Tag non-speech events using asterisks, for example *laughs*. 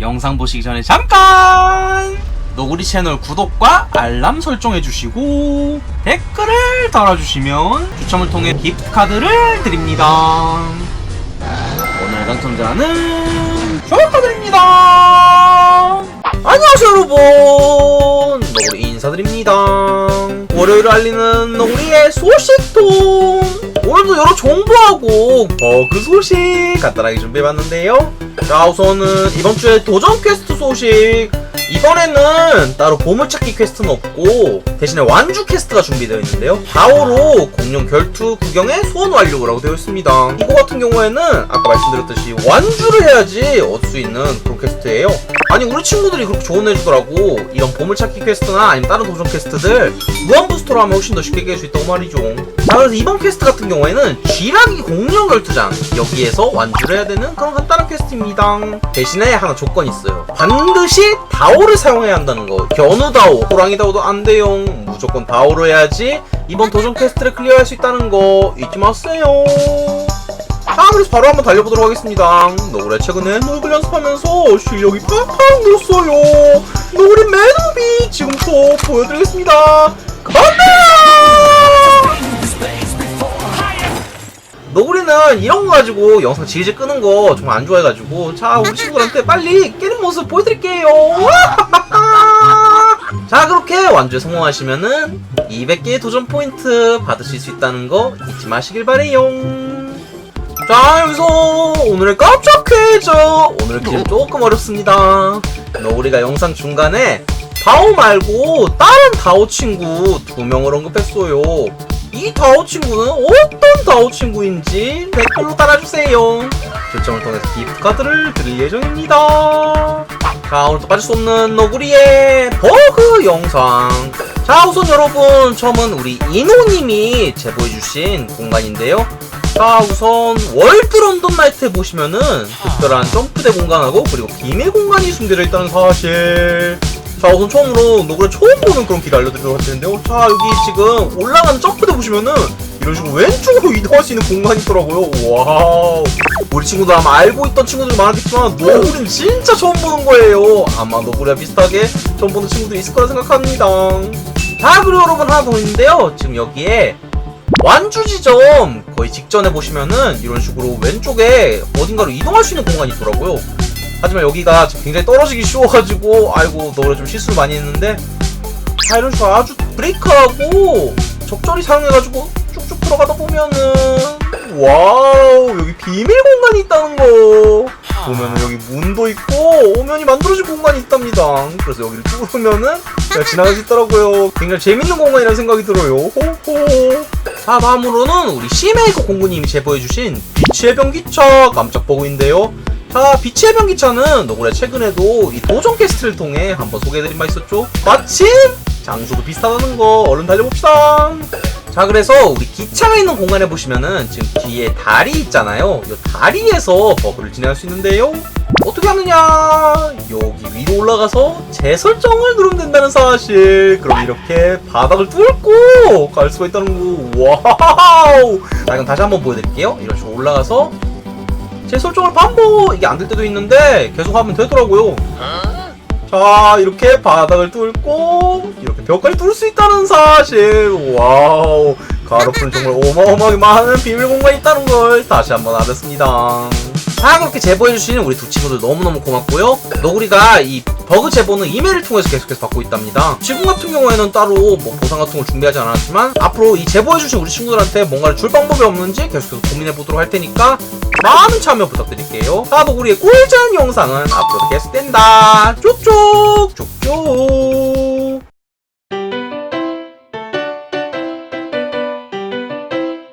영상 보시기 전에 잠깐 너구리 채널 구독과 알람 설정해주시고 댓글을 달아주시면 추첨을 통해 기프트 카드를 드립니다. 오늘 당첨자는 축하드립니다. 안녕하세요 여러분 너구리 인사드립니다. 월요일 알리는 너구리의 소식통 오늘도 여러 정보하고 버그 소식 간단하게 준비해봤는데요. 자 우선은 이번 주에 도전 퀘스트 소식 이번에는 따로 보물찾기 퀘스트는 없고 대신에 완주 퀘스트가 준비되어 있는데요. 바오로 공룡 결투 구경의 소원 완료라고 되어 있습니다. 이거 같은 경우에는 아까 말씀드렸듯이 완주를 해야지 얻을 수 있는 그런 퀘스트예요. 아니 우리 친구들이 그렇게 조언해주더라고. 이런 보물찾기 퀘스트나 아니면 다른 도전 퀘스트들 무한 부스터로 하면 훨씬 더 쉽게 깰 수 있다고 말이죠. 자 그래서 이번 퀘스트 같은 경우에는 쥐라기 공룡 결투장 여기에서 완주를 해야 되는 그런 간단한 퀘스트입니다. 대신에 하나 조건이 있어요. 반드시 다오를 사용해야 한다는 거. 견우 다오, 호랑이 다오도 안 돼요. 무조건 다오로 해야지 이번 도전 퀘스트를 클리어할 수 있다는 거 잊지 마세요. 자, 그래서 바로 한번 달려보도록 하겠습니다. 노래 최근에 노글 연습하면서 실력이 팍팍 늘었어요. 노래 매너비 지금부터 보여드리겠습니다. 간다! 너구리는 이런 거 가지고 영상 질질 끄는 거 정말 안 좋아해가지고 자 우리 친구들한테 빨리 깨는 모습 보여드릴게요 *laughs* 자 그렇게 완주에 성공하시면은 200개의 도전 포인트 받으실 수 있다는 거 잊지 마시길 바래요 자 여기서 오늘의 깜짝 퀴즈 오늘 퀴즈 조금 어렵습니다 너구리가 영상 중간에 다오 말고 다른 다오 친구 두 명을 언급했어요 이 다오 친구는 어떤 다오 친구인지 댓글로 달아주세요. 결정을 통해서 기프트카드를 드릴 예정입니다. 자, 오늘도 빠질 수 없는 너구리의 버그 영상. 자, 우선 여러분, 처음은 우리 이노님이 제보해주신 공간인데요. 자, 우선 월드 런던 나이트에 보시면은 특별한 점프대 공간하고 그리고 비밀 공간이 숨겨져 있다는 사실. 자 우선 처음으로 노그레 처음 보는 그런 길 알려드리도록 할 텐데요. 자 여기 지금 올라가는 점프대 보시면은 이런 식으로 왼쪽으로 이동할 수 있는 공간이 있더라고요. 와우. 우리 친구들 아마 알고 있던 친구들이 많았겠지만 노그레는 진짜 처음 보는 거예요. 아마 노그레와 비슷하게 처음 보는 친구들이 있을 거라 생각합니다. 자 그리고 여러분 하나 더 있는데요. 지금 여기에 완주 지점 거의 직전에 보시면은 이런 식으로 왼쪽에 어딘가로 이동할 수 있는 공간이 있더라고요. 하지만 여기가 굉장히 떨어지기 쉬워가지고 아이고 너를 좀 실수를 많이 했는데 자 이런 식으로 아주 브레이크하고 적절히 사용해가지고 쭉쭉 들어가다 보면은 와우 여기 비밀 공간이 있다는 거 보면은 여기 문도 있고 오면이 만들어진 공간이 있답니다. 그래서 여기를 뚫으면은 그냥 지나갈 수 있더라고요. 굉장히 재밌는 공간이라는 생각이 들어요. 호호. 자 다음으로는 우리 시메이커 공구님이 제보해주신 빛의 변기차 깜짝 버그인데요. 자, 빛의 변기차는 너구리 최근에도 이 도전 퀘스트를 통해 한번 소개해드린 바 있었죠? 마침 장소도 비슷하다는 거 얼른 달려봅시다. 자, 그래서 우리 기차가 있는 공간에 보시면은 지금 뒤에 다리 있잖아요. 이 다리에서 버그를 진행할 수 있는데요. 어떻게 하느냐? 여기 위로 올라가서 재설정을 누르면 된다는 사실. 그럼 이렇게 바닥을 뚫고 갈 수가 있다는 거. 와우! 자, 그럼 다시 한번 보여드릴게요. 이런 식으로 올라가서 제 설정을 반복 이게 안 될 때도 있는데 계속 하면 되더라고요. 자 이렇게 바닥을 뚫고 이렇게 벽까지 뚫을 수 있다는 사실 와우 가로프는 정말 어마어마하게 많은 비밀 공간이 있다는 걸 다시 한번 알았습니다. 자 그렇게 제보해주신 우리 두 친구들 너무너무 고맙고요. 너구리가 이 버그 제보는 이메일을 통해서 계속해서 받고 있답니다. 지금 같은 경우에는 따로 뭐 보상 같은 걸 준비하지 않았지만 앞으로 이 제보해주신 우리 친구들한테 뭔가를 줄 방법이 없는지 계속해서 고민해보도록 할 테니까 많은 참여 부탁드릴게요. 자, 너구리의 꿀잼 영상은 앞으로도 계속된다. 쭉쭉